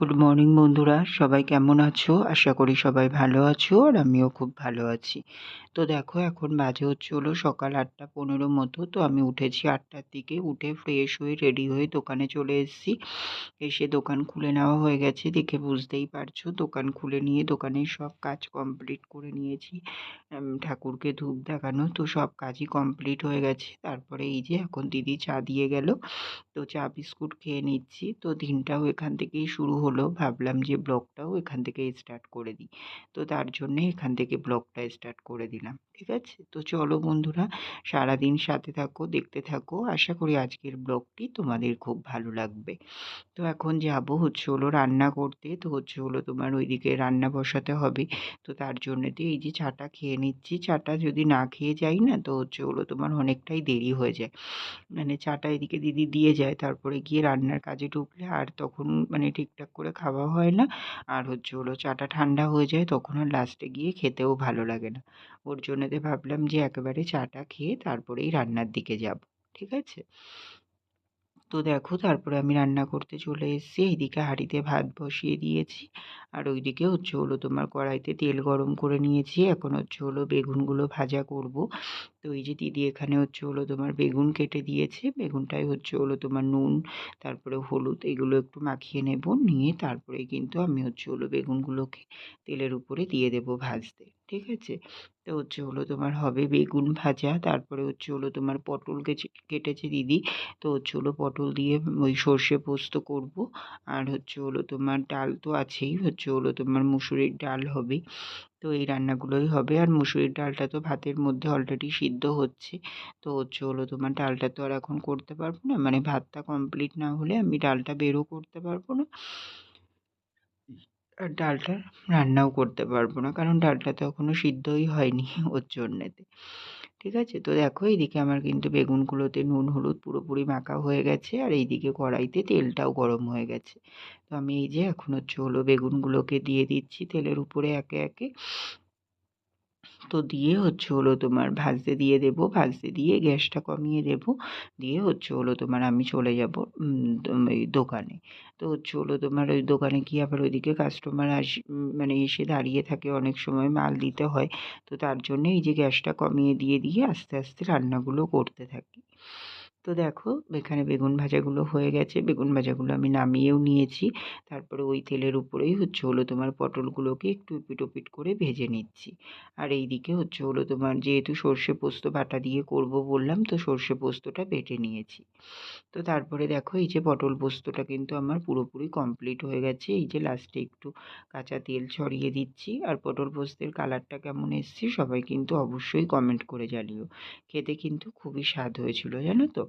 Good morning বন্ধুরা। সবাই কেমন আছো? আশা করি সবাই ভালো আছো আর আমিও খুব ভালো আছি। তো দেখো, এখন বাজে হচ্ছে হলো সকাল আটটা পনেরো মতো। তো আমি উঠেছি আটটার দিকে। উঠে ফ্রেশ হয়ে রেডি হয়ে দোকানে চলে এসেছি। এসে দোকান খুলে নেওয়া হয়ে গেছে। দেখে বুঝতেই পারছ, দোকান খুলে নিয়ে দোকানের সব কাজ কমপ্লিট করে নিয়েছি। ঠাকুরকে ধূপ দেখানো। তো সব কাজই কমপ্লিট হয়ে গেছে। তারপরে এই যে এখন দিদি চা দিয়ে গেল। তো চা বিস্কুট খেয়ে নিচ্ছি। তো দিনটাও এখান থেকেই শুরু হলো। ভাবলাম যে, ব্লগটাও এখান থেকে স্টার্ট করে দিই। তো তার জন্যে এখান থেকে ব্লগটা স্টার্ট করে দিলাম, ঠিক আছে? তো চলো বন্ধুরা, সারাদিন সাথে থাকো, দেখতে থাকো। আশা করি আজকের ব্লগটি তোমাদের খুব ভালো লাগবে। তো এখন যাব হচ্ছে হলো রান্না করতে। তো হচ্ছে হলো তোমার ওইদিকে রান্না বসাতে হবে। তো তার জন্যেতে এই যে চাটা খেয়ে নিচ্ছি। চাটা যদি না খেয়ে যাই না, তো হচ্ছে হলো তোমার অনেকটাই দেরি হয়ে যায়। মানে চাটা এদিকে দিদি দিয়ে যায়, তারপরে গিয়ে রান্নার কাজে ঢুকলে আর তখন মানে ঠিকঠাক করে খাওয়া হয় না। আর হচ্ছে হলো চাটা ঠান্ডা হয়ে যায় তখন আর লাস্টে গিয়ে খেতেও ভালো লাগে না। ওর জন্যতে ভাবলাম যে একেবারে চাটা খেয়ে তারপরেই রান্নার দিকে যাব। ঠিক আছে? তো দেখো তারপরে আমি রান্না করতে চলে এসেছি। এইদিকে হাঁড়িতে ভাত বসিয়ে দিয়েছি। আর ওইদিকে হচ্ছে হলো তোমার কড়াইতে তেল গরম করে নিয়েছি। এখন হচ্ছে হলো বেগুনগুলো ভাজা করব। তো এই যে দিদি এখানে হচ্ছে হলো তোমার বেগুন কেটে দিয়েছে। বেগুনটাই হচ্ছে হলো তোমার নুন, তারপরে হলুদ এগুলো একটু মাখিয়ে নেব। নিয়ে তারপরে কিন্তু আমি হচ্ছে হলো বেগুনগুলোকে তেলের উপরে দিয়ে দেব ভাজতে। ঠিক আছে? তো হচ্ছে হলো তোমার হবে বেগুন ভাজা, তারপরে হচ্ছে হলো তোমার পটল কেটেছে দিদি। তো হচ্ছে হলো পটল দিয়ে ওই সর্ষে পোস্ত করব। আর হচ্ছে হলো তোমার ডাল তো আছেই, হচ্ছে হলো তোমার মুসুরির ডাল হবে। তো এই রান্নাগুলোই হবে। আর মুসুরির ডালটা তো ভাতের মধ্যে অলরেডি সিদ্ধ হচ্ছে। তো হচ্ছে হলো তোমার ডালটা তো আর এখন করতে পারব না। মানে ভাতটা কমপ্লিট না হলে আমি ডালটা বেরও করতে পারব না। ডালটা রান্নাও করতে পারব না, কারণ ডালটা তো এখনও সিদ্ধই হয়নি ওর জন্যেতে। ঠিক আছে? তো দেখো, এইদিকে আমার কিন্তু বেগুনগুলোতে নুন, হলুদ পুরোপুরি মাখা হয়ে গেছে, আর এইদিকে কড়াইতে তেলটাও গরম হয়ে গেছে। তো আমি এই যে এখন হচ্ছে হলো বেগুনগুলোকে দিয়ে দিচ্ছি তেলের উপরে একে একে। তো দিয়ে হচ্ছে হলো তোমার ভাজতে দিয়ে দেব, ভাজতে দিয়ে গ্যাসটা কমিয়ে দেব। দিয়ে হচ্ছে হলো তোমার আমি চলে যাব ওই দোকানে। তো হচ্ছে হলো তোমার ওই দোকানে গিয়ে আবার ওইদিকে কাস্টমার আস মানে এসে দাঁড়িয়ে থাকে, অনেক সময় মাল দিতে হয়। তো তার জন্য এই যে গ্যাসটা কমিয়ে দিয়ে দিয়ে আস্তে আস্তে রান্নাগুলো করতে থাকি। তো দেখো, এখানে বেগুন ভাজাগুলো হয়ে গেছে। বেগুন ভাজাগুলো আমি নামিয়েও নিয়েছি। তারপরে ওই তেলের উপরেই হচ্ছে হলো তোমার পটলগুলোকে একটু পিট ওপিট করে ভেজে নিচ্ছি। আর এই দিকে হচ্ছে হলো তোমার যেহেতু সর্ষে পোস্ত বাটা দিয়ে করব বললাম, তো সর্ষে পোস্তটা বেটে নিয়েছি। তো তারপরে দেখো, এই যে পটল পোস্তটা কিন্তু আমার পুরোপুরি কমপ্লিট হয়ে গেছে। এই যে লাস্টে একটু কাঁচা তেল ছড়িয়ে দিচ্ছি। আর পটল পোস্তের কালারটা কেমন এসছে সবাই কিন্তু অবশ্যই কমেন্ট করে জানিও। খেতে কিন্তু খুবই স্বাদ হয়েছিল, জানো তো?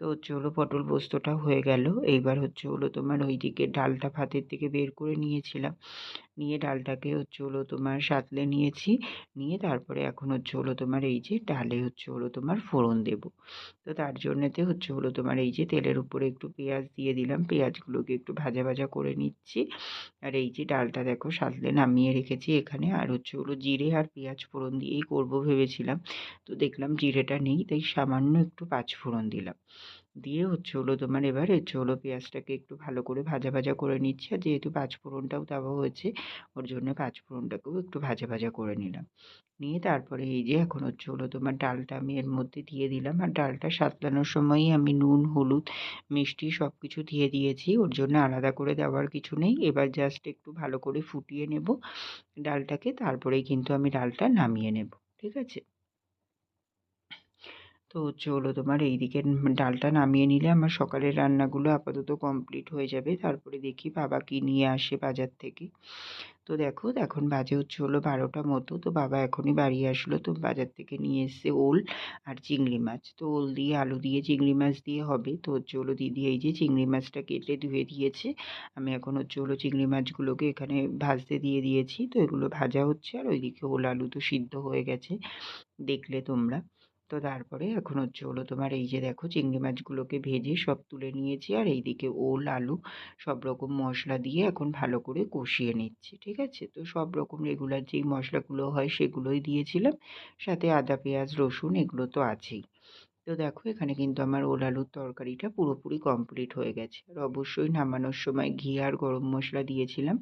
তো হচ্ছে হলো পটল পোস্তটা হয়ে গেল। এইবার হচ্ছে হলো তোমার ওই দিকে ডালটা ভাতের থেকে বের করে নিয়েছিলাম। নিয়ে ডালটাকে হচ্ছে হলো তোমার সাঁতলে নিয়েছি। নিয়ে তারপরে এখন হচ্ছে হলো তোমার এই যে ডালে হচ্ছে হলো তোমার ফোড়ন দেব। তো তার জন্যেতে হচ্ছে হলো তোমার এই যে তেলের উপরে একটু পেঁয়াজ দিয়ে দিলাম। পেঁয়াজগুলোকে একটু ভাজা ভাজা করে নিচ্ছি। আর এই যে ডালটা দেখো সাঁতলে নামিয়ে রেখেছি এখানে। আর হচ্ছে হলো জিরে আর পেঁয়াজ ফোড়ন দিয়েই করব ভেবেছিলাম। তো দেখলাম জিরেটা নেই, তাই সামান্য একটু পাঁচ ফোড়ন দিলাম। দিয়ে হচ্ছে হলো তোমার এবার হচ্ছে হলো পেঁয়াজটাকে একটু ভালো করে ভাজা ভাজা করে নিচ্ছি। আর যেহেতু পাঁচফোড়নটাও দেওয়া হয়েছে, ওর জন্য পাঁচফোড়নটাকেও একটু ভাজা ভাজা করে নিলাম। নিয়ে তারপরে এই যে এখন হচ্ছে হলো তোমার ডালটা আমি এর মধ্যে দিয়ে দিলাম। আর ডালটা সাতলানোর সময়ই আমি নুন, হলুদ, মিষ্টি সব কিছু দিয়ে দিয়েছি। ওর জন্য আলাদা করে দেওয়ার কিছু নেই। এবার জাস্ট একটু ভালো করে ফুটিয়ে নেব ডালটাকে। তারপরেই কিন্তু আমি ডালটা নামিয়ে নেব। ঠিক আছে? তো হচ্ছে হলো তোমার এই দিকে ডালটা নামিয়ে নিলে আমার সকালের রান্নাগুলো আপাতত কমপ্লিট হয়ে যাবে। তারপরে দেখি বাবা কি নিয়ে আসে বাজার থেকে। তো দেখো, এখন বাজে হচ্ছে হলো বারোটা মতো। তো বাবা এখনই বাড়ি আসলো, তো বাজার থেকে নিয়ে এসছে ওল আর চিংড়ি মাছ। তো ওল দিয়ে আলু দিয়ে চিংড়ি মাছ দিয়ে হবে। তো হচ্ছে হলো দিদি এই যে চিংড়ি মাছটা কেটে ধুয়ে দিয়েছে। আমি এখন হচ্ছে হলো চিংড়ি মাছগুলোকে এখানে ভাজতে দিয়ে দিয়েছি। তো এগুলো ভাজা হচ্ছে আর ওইদিকে ওল আলু তো সিদ্ধ হয়ে গেছে। দেখলে তোমরা। তো তারপরে এখন হচ্ছে হলো তোমার এই যে দেখো চিংড়ি মাছগুলোকে ভেজে সব তুলে নিয়েছি আর এইদিকে ওল, আলু সব রকম মশলা দিয়ে এখন ভালো করে কষিয়ে নিচ্ছি, ঠিক আছে? তো সব রকম রেগুলার যেই মশলাগুলো হয় সেগুলোই দিয়েছিলাম, সাথে আদা, পেঁয়াজ, রসুন এগুলো তো আছেই। তো দেখো এখানে কিন্তু আমার ওল, আলুর তরকারিটা পুরোপুরি কমপ্লিট হয়ে গেছে। আর অবশ্যই নামানোর সময় ঘি আর গরম মশলা দিয়েছিলাম।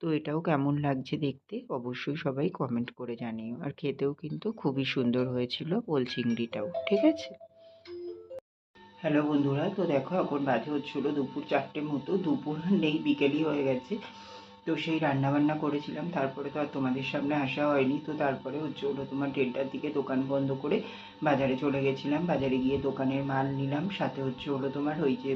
তো এটাও কেমন লাগছে দেখতে? অবশ্যই সবাই কমেন্ট করে জানিও। আর খেতেও কিন্তু খুবই সুন্দর হয়েছিল ওল চিংড়িটাও, ঠিক আছে? হ্যালো বন্ধুরা, তো দেখো এখন বাজে হচ্ছিল দুপুর চারটে মতো। দুপুর নেই, বিকেলই হয়ে গেছে। তো সেই রান্না বান্না করেছিলাম। তারপরে তো আর তোমাদের সামনে আসা হয়নি। তো তারপরে হচ্ছে ওটা তোমার দেড়টার দিকে দোকান বন্ধ করে বাজারে চলে গেছিলাম। বাজারে গিয়ে দোকানের মাল নিলাম। সাথে হচ্ছে হলো তোমার ওই যে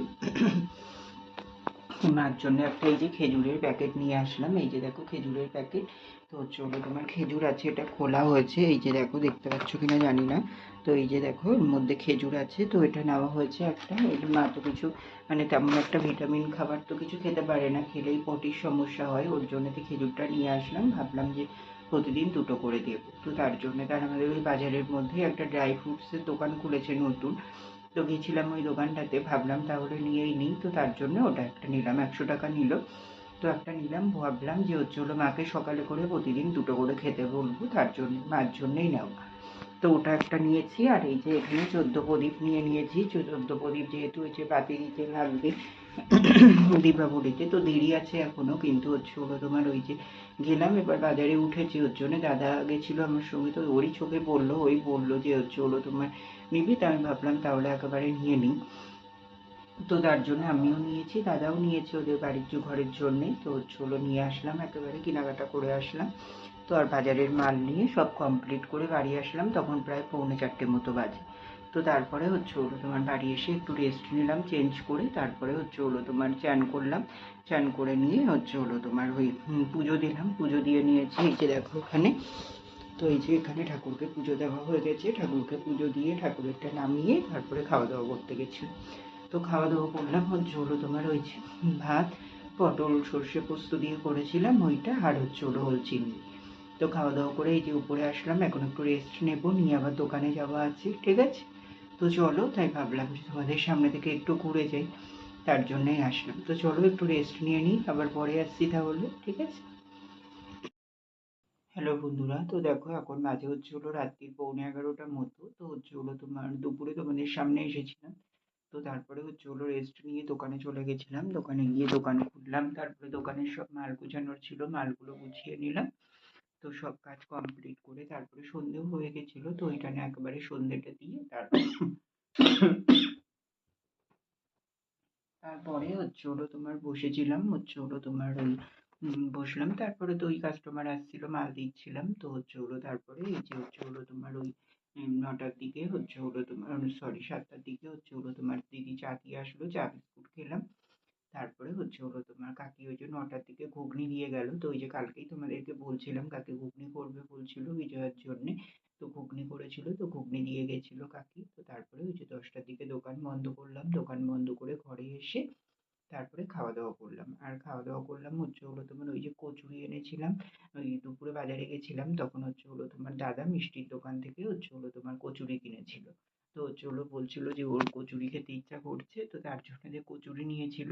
মার জন্য একটা এই যে খেজুরের প্যাকেট নিয়ে আসলাম। এই যে দেখো খেজুরের প্যাকেট তো হলো তোমার খেজুর আছে, এটা খোলা হয়েছে। এই যে দেখো, দেখতে পাচ্ছ কিনা জানি না। তো এই যে দেখো, এর মধ্যে খেজুর আছে। তো এটা নেওয়া হয়েছে একটা। এই মা তো কিছু মানে তেমন একটা ভিটামিন খাবার তো কিছু খেতে পারে না। খেলেই পটির সমস্যা হয়। ওর জন্য তো খেজুরটা নিয়ে আসলাম। ভাবলাম যে প্রতিদিন দুটো করে দেবো। তো তার জন্য তার আমাদের ওই বাজারের মধ্যে একটা ড্রাই ফ্রুটসের দোকান খুলেছে নতুন। তো গেছিলাম ওই দোকানটাতে, ভাবলাম তাহলে নিয়েই নিই। তো তার জন্য ওটা একটা নিলাম, একশো টাকা নিল। তো একটা নিলাম, ভাবলাম যে ওর জন্য মাকে সকালে করে প্রতিদিন দুটো করে খেতে বলব, তার জন্য, মার জন্যই নেব তো ওটা একটা নিয়েছি, আর এই যে এখানে চোদ্দ প্রদীপ নিয়ে নিয়েছি। চোদ্দ প্রদীপ যেহেতু ওই যে বাতি দিতে লাগবে দীপাবলিতে তো দেরি আছে এখনও কিন্তু হচ্ছে হলো তোমার ওই যে গেলাম এবার বাজারে উঠেছি, ওর জন্য দাদা গেছিল আমার সঙ্গে, তো ওরই চোখে পড়ল, ওই বলল যে হচ্ছে হলো তোমার নিবি, তা আমি ভাবলাম তাহলে একেবারে নিয়ে নিই। তো তার জন্য আমিও নিয়েছি, দাদাও নিয়েছে ওদের বাড়ির যে ঘরের জন্যে, তো হচ্ছে হলো নিয়ে আসলাম, একেবারে কেনাকাটা করে আসলাম। তো আর বাজারের মাল নিয়ে সব কমপ্লিট করে বাড়ি আসলাম, তখন প্রায় পৌনে চারটে মতো বাজে। তো তারপরে হচ্ছে হলো তোমার বাড়ি এসে একটু রেস্ট নিলাম চেঞ্জ করে তারপরে হচ্ছে হলো তোমার চান করলাম। চান করে নিয়ে হচ্ছে হলো তোমার ওই পুজো দিলাম। পুজো দিয়ে নিয়েছি এই যে দেখো ওখানে তো এই যে এখানে ঠাকুরকে পুজো দেওয়া হয়ে গেছে। ঠাকুরকে পুজো দিয়ে ঠাকুরেরটা নামিয়ে তারপরে খাওয়া দাওয়া করতে গেছি। তো খাওয়া দাওয়া করলাম হচ্ছে হলো তোমার ওই যে ভাত, পটল, সর্ষে পোস্ত দিয়ে করেছিলাম ওইটা আর হচ্ছে হলো হল চিংড়ি। তো খাওয়া দাওয়া করে এই যে উপরে আসলাম। এখন একটু রেস্ট নেব, নিয়ে আবার দোকানে যাওয়া আছে, ঠিক আছে? তো চলো, তাই ভাবলাম যে তোমাদের সামনে থেকে একটু ঘুরে যাই, তার জন্যই আসলাম। তো চলো, একটু রেস্ট নিয়ে নিই, আবার পরে আসছি তাহলে, ঠিক আছে? হ্যালো বন্ধুরা, তো দেখো, এখন বাজে হচ্ছে হলো রাত্রির পৌনে এগারোটার মতো, তো হচ্ছে হলো তোমার দুপুরে তোমাদের সামনে এসেছিলাম। তো তারপরে হচ্ছে হলো রেস্ট নিয়ে দোকানে চলে গেছিলাম। দোকানে গিয়ে দোকান খুললাম, তারপরে দোকানের সব মাল গুছানোর ছিল, মালগুলো গুছিয়ে নিলাম। তো সব কাজ কমপ্লিট করে তারপরে সন্ধেও হয়ে গেছিল, তো ওইখানে একেবারে সন্ধেটা দিয়ে তারপর তারপরে হচ্ছে হলো তোমার বসেছিলাম, হচ্ছে হলো তোমার ওই বসলাম, তারপরে তো ওই কাস্টমার আসছিল, মাল দিচ্ছিলাম, তো হচ্ছে হলো তারপরে এই যে হচ্ছে হলো তোমার ওই নটার দিকে হচ্ছে হলো তোমার সরি সাতটার দিকে হচ্ছে হলো তোমার দিদি চা দিয়ে আসলো, চা বিস্কুট খেলাম তারপরে হচ্ছে হলো তোমার কাকি ওই যে নটার দিকে ঘুগনি দিয়ে গেল। তো ওই যে কালকেই তোমাদেরকে বলছিলাম, কাকি ঘুগনি করবে বলছিল বিজয়ার জন্যে। তো ঘুগনি করেছিল, তো ঘুগনি দিয়ে গেছিল কাকি। তো তারপরে ওই যে দশটার দিকে দোকান বন্ধ করলাম। দোকান বন্ধ করে ঘরে এসে তারপরে খাওয়া দাওয়া করলাম। আর খাওয়া দাওয়া করলাম হচ্ছে হলো তোমার ওই যে কচুরি এনেছিলাম। ওই দুপুরে বাজারে গেছিলাম, তখন হচ্ছে হলো তোমার দাদা মিষ্টির দোকান থেকে হচ্ছে হলো তোমার কচুরি কিনেছিল। তো হলো বলছিল যে ওর কচুরি খেতে ইচ্ছা করছে, তো তার জন্য যে কচুরি নিয়েছিল।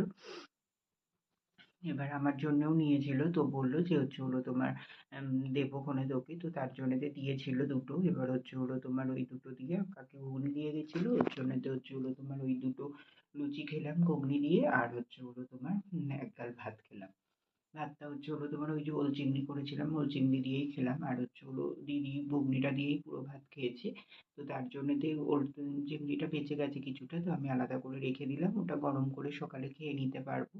এবার আমার জন্যও নিয়েছিল, তো বলল যে হচ্ছে হলো তোমার দেবো তোকে। তো তার জন্য যে দিয়েছিল দুটো, এবার হচ্ছে হলো তোমার ওই দুটো দিয়ে কাকে ঘুগনি দিয়ে গেছিল, ওর জন্য তো হচ্ছে হলো তোমার ওই দুটো লুচি খেলাম, ঘুগনি দিয়ে, আর হচ্ছে হলো তোমার এক গাল ভাত খেলাম। ভাতটা হচ্ছে হলো তোমার ওই যে ওল চিংড়ি করেছিলাম, ওল চিংড়ি দিয়েই খেলাম। আর হচ্ছে হলো দিদি ঘুগনিটা দিয়েই পুরো ভাত খেয়েছে। তো তার জন্যতে ওল চিংড়িটা বেঁচে গেছে কিছুটা, তো আমি আলাদা করে রেখে দিলাম। ওটা গরম করে সকালে খেয়ে নিতে পারব।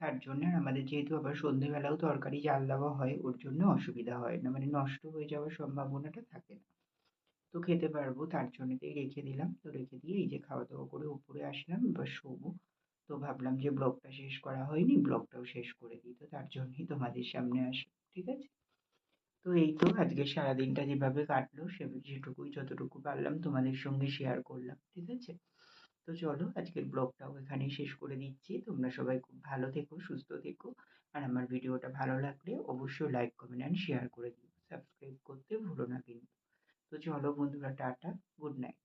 তার জন্য আর আমাদের যেহেতু আবার সন্ধেবেলাও তরকারি জাল দেওয়া হয়, ওর জন্য অসুবিধা হয় না। মানে নষ্ট হয়ে যাওয়ার সম্ভাবনাটা থাকে না। তো খেতে পারব, তার জন্যতেই রেখে দিলাম। তো রেখে দিয়ে এই যে খাওয়া দাওয়া করে উপরে আসলাম, এবার শোবো। তো ভাবলাম যে ব্লগটা শেষ করা হয়নি, ব্লগটাও শেষ করে দিই তো তার জন্যই তোমাদের সামনে আসলাম, ঠিক আছে? তো এই তো আজকে সারাদিনটা যেভাবে কাটলো সে, যেটুকুই যতটুকু পারলাম তোমাদের সঙ্গে শেয়ার করলাম, ঠিক আছে? তো চলো আজকের ব্লগটাও এখানেই শেষ করে দিচ্ছি, তোমরা সবাই খুব ভালো থেকো, সুস্থ থেকো, আর আমার ভিডিওটা ভালো লাগলে অবশ্যই লাইক কমেন্ট অ্যান্ড শেয়ার করে দিও সাবস্ক্রাইব করতে ভুলো না কিন্তু। তো চলো বন্ধুরা, টাটা গুড নাইট